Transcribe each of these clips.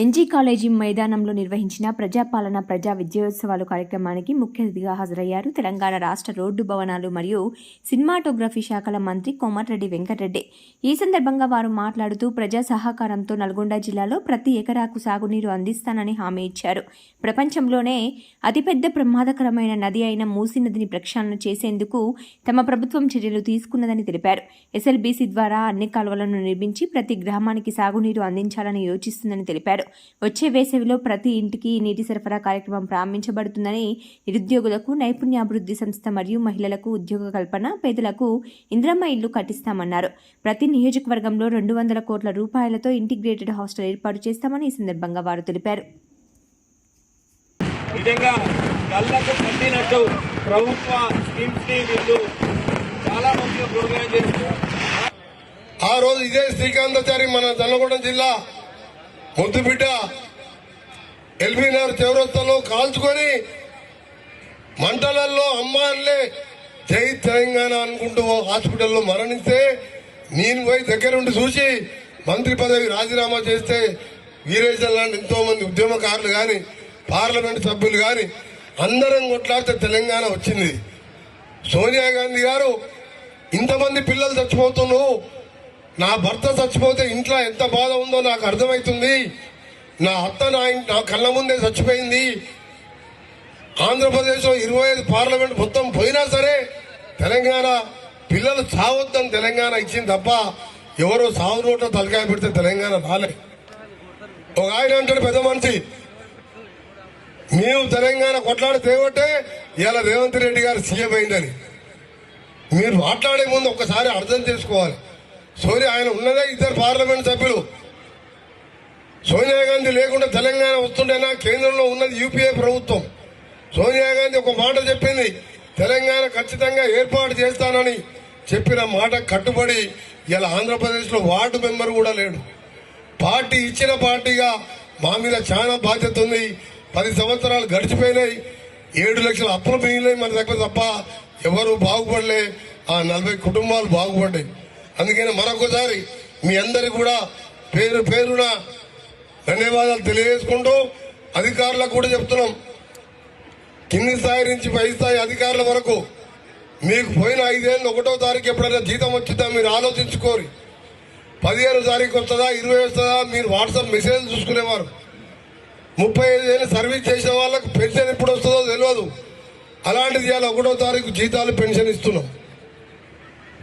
NG college మైదానంలో నిర్వహించిన ప్రజాపాలన ప్రజా విద్యోత్సవాలు కార్యక్రమానికి ముఖ్య అతిథిగా హాజరయ్యారు తెలంగాణ రాష్ట్ర రోడ్డు భవనాలు మరియు సినిమాటోగ్రఫీ శాఖల మంత్రి కోమటిరెడ్డి వెంకటరెడ్డి. ఈ సందర్భంగా వారు మాట్లాడుతూ ప్రజా సహకారంతో నల్గొండ జిల్లాలో ప్రతి ఎకరాకు సాగునీరు అందిస్తానని హామీ ఇచ్చారు. ప్రపంచంలోనే అతిపెద్ద ప్రమాదకరమైన నది అయిన మూసీ నదిని ప్రక్షాళన చేసేందుకు తమ ప్రభుత్వం చర్యలు తీసుకున్నదని తెలిపారు. ఎస్ఎల్బీసీ ద్వారా అన్ని కాలువలను నిర్మించి ప్రతి గ్రామానికి సాగునీరు అందించాలని యోచిస్తుందని తెలిపారు. వచ్చే వేసవిలో ప్రతి ఇంటికి నీటి సరఫరా కార్యక్రమం ప్రారంభించబడుతుందని నిరుద్యోగులకు నైపుణ్యాభివృద్ధి సంస్థ మరియు మహిళలకు ఉద్యోగ కల్పన పేదలకు ఇంద్రమ్మ ఇల్లు కట్టిస్తామన్నారు. ప్రతి నియోజకవర్గంలో రెండు వందల కోట్ల రూపాయలతో ఇంటిగ్రేటెడ్ హాస్టల్ ఏర్పాటు చేస్తామని ఈ సందర్భంగా వారు తెలిపారు. నిజంగా కళ్ళకు కట్టినట్టు ప్రభుత్వ స్కీమ్స్ని వీళ్ళు చాలా మంది ప్రోగ్రామ్ చేస్తూ ఆ రోజు ఇదే శ్రీకాంతాచారి మన నల్లగొండ జిల్లా ముద్దుబిడ్డ ఎల్బీనగర్ చౌరస్తాలో కాల్చుకొని మంటలల్లో అమ్మాయిలే జై తెలంగాణ అనుకుంటూ హాస్పిటల్లో మరణిస్తే నేను పోయి దగ్గరుండి చూసి మంత్రి పదవి రాజీనామా చేస్తే వీరేశం లాంటి ఎంతో మంది ఉద్యమకారులు కానీ పార్లమెంట్ సభ్యులు కానీ అందరం కొట్లాడితే తెలంగాణ వచ్చింది. సోనియా గాంధీ గారు ఇంతమంది పిల్లలు చచ్చిపోతున్నారు. నా భర్త చచ్చిపోతే ఇంట్లో ఎంత బాధ ఉందో నాకు అర్థమవుతుంది నా అత్త నా నా కళ్ళ ముందే చచ్చిపోయింది. ఆంధ్రప్రదేశ్లో ఇరవై ఐదు పార్లమెంట్ మొత్తం పోయినా సరే తెలంగాణ పిల్లలు చావొద్దని తెలంగాణ ఇచ్చింది తప్ప ఎవరో సాగు నోట్లో తలకాయ పెడితే తెలంగాణ రాలే. ఒక ఆయన అంటాడు పెద్ద మనిషి మేము తెలంగాణ కొట్లాడి తేవట్టే ఇలా రేవంత్ రెడ్డి గారు సీఎం అయిందని. మీరు మాట్లాడే ముందు ఒక్కసారి అర్థం చేసుకోవాలి. సోనియా ఆయన ఉన్నదే ఇద్దరు పార్లమెంట్ సభ్యులు. సోనియా గాంధీ లేకుండా తెలంగాణ వస్తుండేనా? కేంద్రంలో ఉన్నది యూపీఏ ప్రభుత్వం. సోనియా గాంధీ ఒక మాట చెప్పింది తెలంగాణ ఖచ్చితంగా ఏర్పాటు చేస్తానని చెప్పిన మాట కట్టుబడి ఇలా ఆంధ్రప్రదేశ్లో వార్డు మెంబర్ కూడా లేడు. పార్టీ ఇచ్చిన పార్టీగా మా మీద చాలా బాధ్యత ఉంది. పది సంవత్సరాలు గడిచిపోయినాయి. ఏడు లక్షల అప్పులు మిగిలినాయి మన దగ్గర తప్ప ఎవరు బాగుపడలే. ఆ నలభై కుటుంబాలు బాగుపడ్డాయి. అందుకని మరొకసారి మీ అందరికి కూడా పేరు పేరున ధన్యవాదాలు తెలియజేసుకుంటూ అధికారులకు కూడా చెప్తున్నాం. కింది స్థాయి నుంచి పై స్థాయి అధికారుల వరకు మీకు పోయిన ఐదేళ్ళు ఒకటో తారీఖు ఎప్పుడైనా జీతం వచ్చిందా మీరు ఆలోచించుకోరు. పదిహేను తారీఖు వస్తుందా ఇరవై వస్తుందా మీరు వాట్సాప్ మెసేజ్ చూసుకునేవారు. ముప్పై ఐదు ఏళ్ళు సర్వీస్ చేసిన వాళ్ళకు పెన్షన్ ఎప్పుడు వస్తుందో తెలియదు. అలాంటిది ఇవాళ ఒకటో తారీఖు జీతాలు పెన్షన్ ఇస్తున్నాం.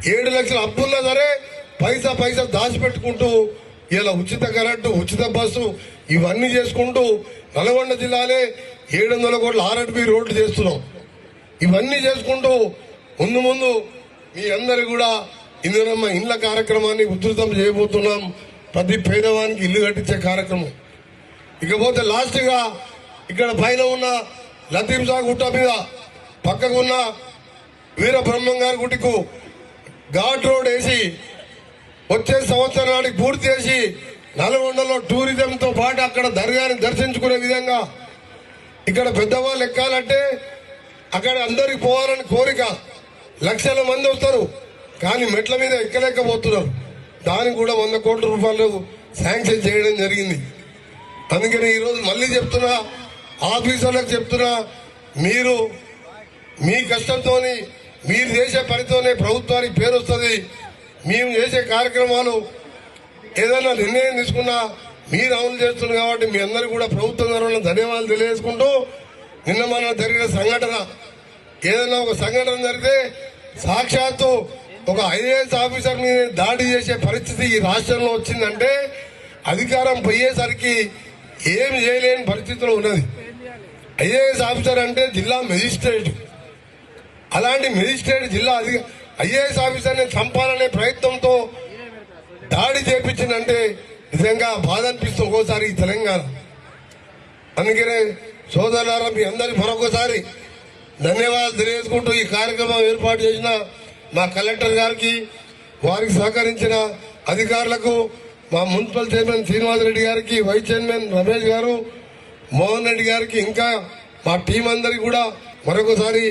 ఏడు లక్షల అప్పుల్లో సరే పైసా పైసా దాచిపెట్టుకుంటూ ఇలా ఉచిత కరెంటు ఉచిత బస్సు ఇవన్నీ చేసుకుంటూ నల్గొండ జిల్లాలే ఏడు వందల కోట్ల ఆర్ఎడ్బి రోడ్లు చేస్తున్నాం. ఇవన్నీ చేసుకుంటూ ముందు ముందు మీ అందరు కూడా ఇందునమ్మ ఇండ్ల కార్యక్రమాన్ని ఉధృతం చేయబోతున్నాం. ప్రతి పేదవానికి ఇల్లు కట్టించే కార్యక్రమం. ఇకపోతే లాస్ట్గా ఇక్కడ పైన ఉన్న లతీం సాగు గుట్ట మీద పక్కకు ఉన్న వీర గారి గుడికు ఘాట్ రోడ్ వేసి వచ్చే సంవత్సరం నాటికి పూర్తి చేసి నల్గొండలో టూరిజంతో పాటు అక్కడ దర్గాని దర్శించుకునే విధంగా ఇక్కడ పెద్దవాళ్ళు ఎక్కాలంటే అక్కడ అందరికి పోవాలని కోరిక లక్షల మంది వస్తారు. కానీ మెట్ల మీద ఎక్కలేకపోతున్నారు. దానికి కూడా వంద కోట్ల రూపాయలు శాంక్షన్ చేయడం జరిగింది. అందుకని ఈరోజు మళ్ళీ చెప్తున్నా ఆఫీసర్లకు చెప్తున్నా మీరు మీ కష్టంతో మీరు చేసే పనితోనే ప్రభుత్వానికి పేరు వస్తుంది. మేము చేసే కార్యక్రమాలు ఏదైనా నిర్ణయం తీసుకున్నా మీరు అమలు చేస్తున్నారు కాబట్టి మీ అందరూ కూడా ప్రభుత్వం తరఫున ధన్యవాదాలు తెలియజేసుకుంటూ నిన్న మన జరిగిన సంఘటన. ఏదైనా ఒక సంఘటన జరిగితే సాక్షాత్తు ఒక ఐఏఎస్ ఆఫీసర్ మీద దాడి చేసే పరిస్థితి ఈ రాష్ట్రంలో వచ్చిందంటే అధికారం పోయేసరికి ఏం చేయలేని పరిస్థితిలో ఉన్నది. ఐఏఎస్ ఆఫీసర్ అంటే జిల్లా మెజిస్ట్రేట్. అలాంటి మెజిస్ట్రేట్ జిల్లా అధిక ఐఏఎస్ ఆఫీసర్ని చంపాలనే ప్రయత్నంతో దాడి చేపించిందంటే నిజంగా బాధ అనిపిస్తుంది ఒక్కోసారి ఈ తెలంగాణ. అందుకనే సోదరులారా మీ అందరికి మరొకసారి ధన్యవాదాలు తెలియజేసుకుంటూ ఈ కార్యక్రమం ఏర్పాటు చేసిన మా కలెక్టర్ గారికి వారికి సహకరించిన అధికారులకు మా మున్సిపల్ చైర్మన్ శ్రీనివాసరెడ్డి గారికి వైస్ చైర్మన్ రమేష్ గారు మోహన్ రెడ్డి గారికి ఇంకా మా టీం అందరికి కూడా మరొకసారి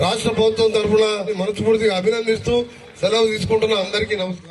రాష్ట్ర ప్రభుత్వం తరఫున మనస్ఫూర్తిగా అభినందిస్తూ సెలవు తీసుకుంటున్న అందరికీ నమస్కారం.